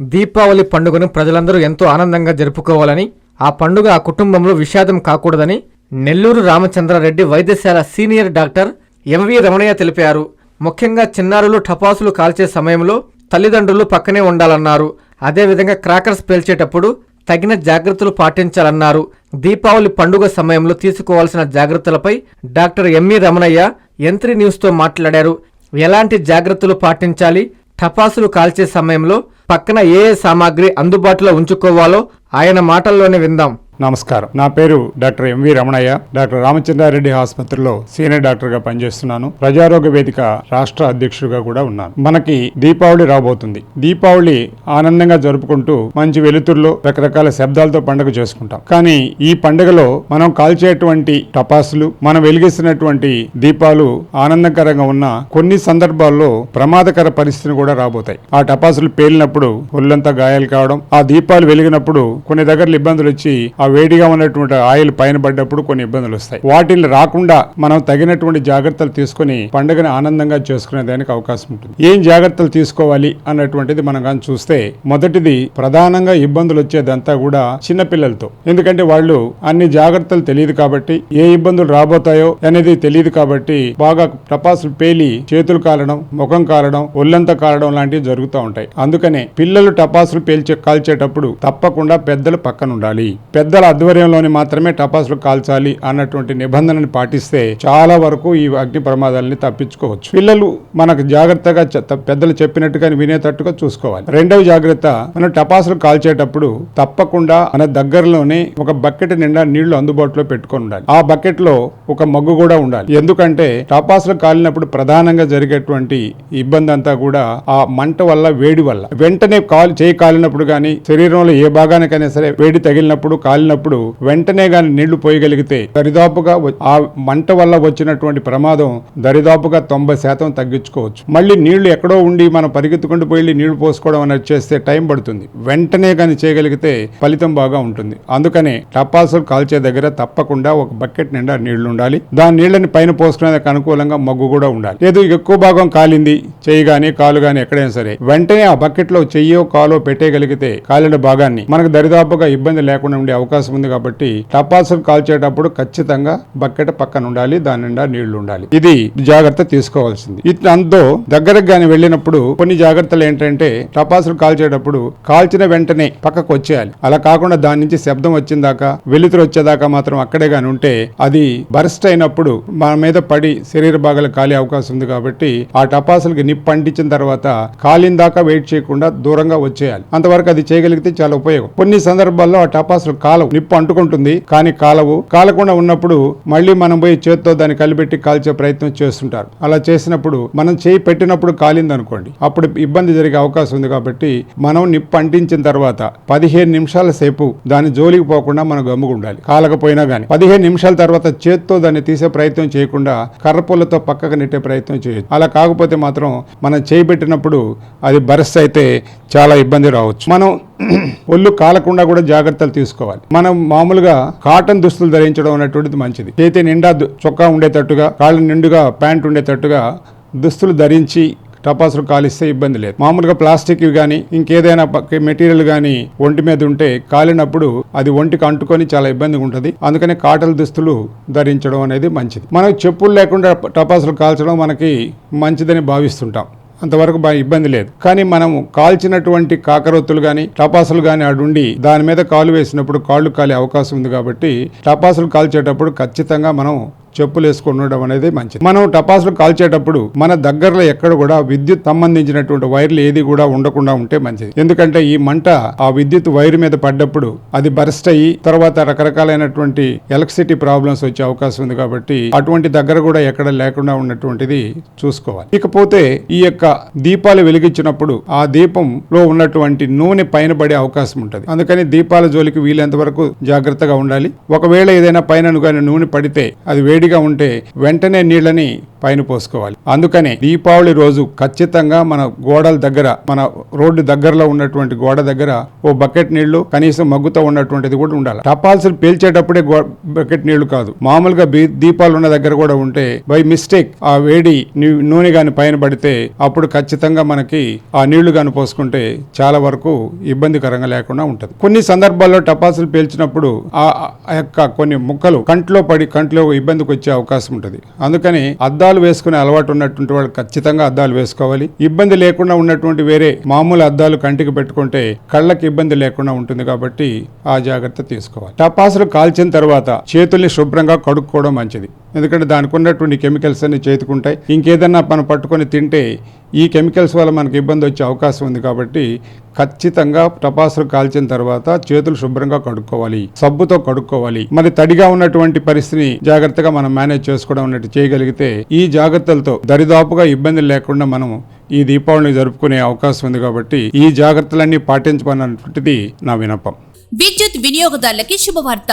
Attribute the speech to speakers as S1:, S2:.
S1: దీపావళి పండుగను ప్రజలందరూ ఎంతో ఆనందంగా జరుపుకోవాలని ఆ పండుగ ఆ కుటుంబంలో విషాదం కాకూడదని నెల్లూరు రామచంద్రారెడ్డి వైద్యశాల సీనియర్ డాక్టర్ ఎంవి రమణయ్య తెలిపారు. ముఖ్యంగా చిన్నారులు టపాసులు కాల్చే సమయంలో తల్లిదండ్రులు పక్కనే ఉండాలన్నారు. అదేవిధంగా క్రాకర్స్ పేల్చేటప్పుడు తగిన జాగ్రత్తలు పాటించాలన్నారు. దీపావళి పండుగ సమయంలో తీసుకోవాల్సిన జాగ్రత్తలపై డాక్టర్ ఎంఈ రమణయ్య ఎంత్రి న్యూస్తో మాట్లాడారు. ఎలాంటి జాగ్రత్తలు పాటించాలి? టపాసులు కాల్చే సమయంలో పక్కన ఏ ఏ సామాగ్రి అందుబాటులో ఉంచుకోవాలో ఆయన మాటల్లోనే విందాం.
S2: నమస్కారం. నా పేరు doctor M V Ramanayya. Doctor Ramachandra Reddy ఆసుపత్రిలో సీనియర్ డాక్టర్గా పనిచేస్తున్నాను. ప్రజారోగ్య వేదిక రాష్ట్ర అధ్యక్షుడిగా కూడా ఉన్నాను. మనకి దీపావళి రాబోతుంది. దీపావళి ఆనందంగా జరుపుకుంటూ మంచి వెలుతురులో రకరకాల శబ్దాలతో పండుగ చేసుకుంటాం. కానీ ఈ పండుగలో మనం కాల్చేటువంటి టపాసులు మనం వెలిగిస్తున్నటువంటి దీపాలు ఆనందకరంగా ఉన్న కొన్ని సందర్భాల్లో ప్రమాదకర పరిస్థితులు కూడా రాబోతాయి. ఆ టపాసులు పేలినప్పుడు ఒళ్ళంతా గాయాలు కావడం ఆ దీపాలు వెలిగినప్పుడు కొన్ని దగ్గరలు ఇబ్బందులు వచ్చి ఆ వేడిగా ఉన్నటువంటి ఆయిల్ పైన పడ్డప్పుడు కొన్ని ఇబ్బందులు వస్తాయి. వాటిని రాకుండా మనం తగినటువంటి జాగ్రత్తలు తీసుకొని పండుగను ఆనందంగా చేసుకునే దానికి అవకాశం ఉంటుంది. ఏం జాగ్రత్తలు తీసుకోవాలి అన్నటువంటిది మనం కానీ చూస్తే మొదటిది ప్రధానంగా ఇబ్బందులు వచ్చేదంతా కూడా చిన్న పిల్లలతో. ఎందుకంటే వాళ్ళు అన్ని జాగ్రత్తలు తెలియదు కాబట్టి ఏ ఇబ్బందులు రాబోతాయో అనేది తెలియదు కాబట్టి బాగా టపాసులు పేలి చేతులు కాలడం ముఖం కాలడం ఒళ్ళంతా కాలడం లాంటివి జరుగుతూ ఉంటాయి. అందుకనే పిల్లలు టపాసులు పేల్చే కాల్చేటప్పుడు తప్పకుండా పెద్దలు పక్కన ఉండాలి పెద్ద పెద్దల ఆధ్వర్యంలోని మాత్రమే టపాసులు కాల్చాలి అన్నటువంటి నిబంధనని పాటిస్తే చాలా వరకు ఈ అగ్ని ప్రమాదాలని తప్పించుకోవచ్చు. పిల్లలు మనకు జాగ్రత్తగా పెద్దలు చెప్పినట్టుగా వినేటట్టుగా చూసుకోవాలి. రెండవ జాగ్రత్త మనం టపాసులు కాల్చేటప్పుడు తప్పకుండా మన దగ్గరలోనే ఒక బకెట్ నిండా నీళ్ళు అందుబాటులో పెట్టుకొని ఉండాలి. ఆ బకెట్లో ఒక మగ్గు కూడా ఉండాలి. ఎందుకంటే టపాసులు కాలినప్పుడు ప్రధానంగా జరిగేటువంటి ఇబ్బంది అంతా కూడా ఆ మంట వల్ల వేడి వల్ల. వెంటనే కాలు చేయి కాలినప్పుడు కానీ శరీరంలో ఏ భాగానికైనా సరే వేడి తగిలినప్పుడు వెళ్ళినప్పుడు వెంటనే గాని నీళ్ళు పోయగలిగితే దరిదాపుగా ఆ మంట వల్ల వచ్చినటువంటి ప్రమాదం దరిదాపుగా తొంభై శాతం తగ్గించుకోవచ్చు. మళ్ళీ నీళ్ళు ఎక్కడో ఉండి మనం పరిగెత్తుకుంటూ పోయి నీళ్ళు పోసుకోవడం అనేది చేస్తే టైం పడుతుంది. వెంటనే కానీ చేయగలిగితే ఫలితం బాగా ఉంటుంది. అందుకనే టపాసులు కాల్చే దగ్గర తప్పకుండా ఒక బకెట్ నిండా నీళ్ళు ఉండాలి. దాని నీళ్ళని పైన పోసుకునేందుకు అనుకూలంగా మగ్గు కూడా ఉండాలి. లేదు ఎక్కువ భాగం కాలింది చెయ్యి గాని కాలు గాని ఎక్కడైనా సరే. వెంటనే ఆ బకెట్లో చెయ్యో కాలో పెట్టేయగలిగితే కాలిన భాగాన్ని మనకు దరిదాపుగా ఇబ్బంది లేకుండా ఉండే అవకాశం అవకాశం ఉంది కాబట్టి టపాసులు కాల్చేటప్పుడు ఖచ్చితంగా బకెట్ పక్కన ఉండాలి దాని నిండా నీళ్ళు ఉండాలి. ఇది జాగ్రత్త తీసుకోవాల్సింది. ఇట్లా అంతో దగ్గరకు గాని వెళ్ళినప్పుడు కొన్ని జాగ్రత్తలు ఏంటంటే టపాసులు కాల్చేటప్పుడు కాల్చిన వెంటనే పక్కకు వచ్చేయాలి. అలా కాకుండా దాని నుంచి శబ్దం వచ్చిందాకా వెలుతురు వచ్చేదాకా మాత్రం అక్కడే గాని ఉంటే అది బర్స్ట్ అయినప్పుడు మన మీద పడి శరీర భాగాలు కాలే అవకాశం ఉంది కాబట్టి ఆ టపాసులకి నిప్పు అంటించిన తర్వాత కాలిన దాకా వెయిట్ చేయకుండా దూరంగా వచ్చేయాలి. అంతవరకు అది చేయగలిగితే చాలా ఉపయోగం. కొన్ని సందర్భాల్లో ఆ టపాసులు కాలవు నిప్పు అంటుకుంటుంది. కానీ కాలవు కాలకుండా ఉన్నప్పుడు మళ్ళీ మనం పోయి చేత్తో దాన్ని కలిపెట్టి కాల్చే ప్రయత్నం చేస్తుంటారు. అలా చేసినప్పుడు మనం చేయి పెట్టినప్పుడు కాలింది అనుకోండి అప్పుడు ఇబ్బంది జరిగే అవకాశం ఉంది కాబట్టి మనం నిప్పు అంటించిన తర్వాత పదిహేను నిమిషాల సేపు దాని జోలికి పోకుండా మనం గమ్ముగా ఉండాలి. కాలకపోయినా కానీ పదిహేను నిమిషాల తర్వాత చేత్తో దాన్ని తీసే ప్రయత్నం చేయకుండా కర్రపుల్లతో పక్కకు నెట్టే ప్రయత్నం చేయొచ్చు. అలా కాకపోతే మాత్రం మనం చేయి పెట్టినప్పుడు అది బరస్ అయితే చాలా ఇబ్బంది రావచ్చు. మనం ఒళ్ళు కాలకుండా కూడా జాగ్రత్తలు తీసుకోవాలి. మనం మామూలుగా కాటన్ దుస్తులు ధరించడం అనేటువంటిది మంచిది. చేతి నిండా చొక్కా ఉండేటట్టుగా కాళ్ళ నిండుగా ప్యాంట్ ఉండేటట్టుగా దుస్తులు ధరించి టపాసులు కాలిస్తే ఇబ్బంది లేదు. మామూలుగా ప్లాస్టిక్ కానీ ఇంకేదైనా మెటీరియల్ కానీ ఒంటి మీద ఉంటే కాలినప్పుడు అది ఒంటికి అంటుకొని చాలా ఇబ్బందిగా ఉంటుంది. అందుకని కాటన్ దుస్తులు ధరించడం అనేది మంచిది. మనం చెప్పులు లేకుండా టపాసులు కాల్చడం మనకి మంచిదని భావిస్తుంటాం. అంతవరకు బాగా ఇబ్బంది లేదు. కానీ మనం కాల్చినటువంటి కాకరొత్తులు కానీ టపాసులు కానీ అడుండి దాని మీద కాలు వేసినప్పుడు కాళ్ళు కాలే అవకాశం ఉంది కాబట్టి టపాసులు కాల్చేటప్పుడు ఖచ్చితంగా మనం చెప్పులు వేసుకొని ఉండడం అనేది మంచిది. మనం టపాసులు కాల్చేటప్పుడు మన దగ్గరలో ఎక్కడ కూడా విద్యుత్ సంబంధించినటువంటి వైర్లు ఏది కూడా ఉండకుండా ఉంటే మంచిది. ఎందుకంటే ఈ మంట ఆ విద్యుత్ వైర్ మీద పడ్డప్పుడు అది బరెస్ట్ అయ్యి తర్వాత రకరకాలైనటువంటి ఎలక్ట్రిసిటీ ప్రాబ్లమ్స్ వచ్చే అవకాశం ఉంది కాబట్టి అటువంటి దగ్గర కూడా ఎక్కడ లేకుండా ఉన్నటువంటిది చూసుకోవాలి. ఇకపోతే ఈ యొక్క దీపాలు వెలిగించినప్పుడు ఆ దీపంలో ఉన్నటువంటి నూనె పైన పడే అవకాశం ఉంటుంది. అందుకని దీపాల జోలికి వీలైనంత వరకు జాగ్రత్తగా ఉండాలి. ఒకవేళ ఏదైనా పైన కానీ నూనె పడితే అది వేడి వేడిగా ఉంటే వెంటనే నీళ్ళని పైన పోసుకోవాలి. అందుకనే దీపావళి రోజు ఖచ్చితంగా మన గోడల దగ్గర మన రోడ్డు దగ్గరలో ఉన్నటువంటి గోడ దగ్గర ఓ బకెట్ నీళ్ళు కనీసం మగ్గుతో ఉన్నటువంటిది కూడా ఉండాలి. టపాల్సులు పేల్చేటప్పుడే గో- బకెట్ నీళ్ళు కాదు. మామూలుగా దీపాలు ఉన్న దగ్గర కూడా ఉంటే బై మిస్టేక్ ఆ వేడి నూనె గాని పైన పడితే అప్పుడు ఖచ్చితంగా మనకి ఆ నీళ్ళు గాని పోసుకుంటే చాలా వరకు ఇబ్బందికరంగా లేకుండా ఉంటుంది. కొన్ని సందర్భాల్లో టపాసులు పేల్చినప్పుడు ఆ యొక్క కొన్ని ముక్కలు కంట్లో పడి కంట్లో ఇబ్బందికి వచ్చే అవకాశం ఉంటుంది. అందుకని అద్దాలు వేసుకునే అలవాటు ఉన్నటువంటి వాళ్ళు ఖచ్చితంగా అద్దాలు వేసుకోవాలి. ఇబ్బంది లేకుండా ఉన్నటువంటి వేరే మామూలు అద్దాలు కంటికి పెట్టుకుంటే కళ్ళకి ఇబ్బంది లేకుండా ఉంటుంది కాబట్టి ఆ జాగ్రత్త తీసుకోవాలి. టపాసులు కాల్చిన తర్వాత చేతుల్ని శుభ్రంగా కడుక్కోవడం మంచిది. ఎందుకంటే దానికి ఉన్నటువంటి కెమికల్స్ అన్ని చేతుకుంటాయి. ఇంకేదన్నా మనం పట్టుకొని తింటే ఈ కెమికల్స్ వల్ల మనకు ఇబ్బంది వచ్చే అవకాశం ఉంది కాబట్టి ఖచ్చితంగా టపాసులు కాల్చిన తర్వాత చేతులు శుభ్రంగా కడుక్కోవాలి. సబ్బుతో కడుక్కోవాలి. మరి తడిగా ఉన్నటువంటి పరిస్థితిని జాగ్రత్తగా మనం మేనేజ్ చేసుకోవడం అన్నట్టు చేయగలిగితే ఈ జాగ్రత్తలతో దరిదాపుగా ఇబ్బంది లేకుండా మనం ఈ దీపావళిని జరుపుకునే అవకాశం ఉంది కాబట్టి ఈ జాగ్రత్తలన్నీ పాటించమన్నటువంటిది నా వినపం
S3: విద్యుత్ వినియోగదారులకి శుభవార్త.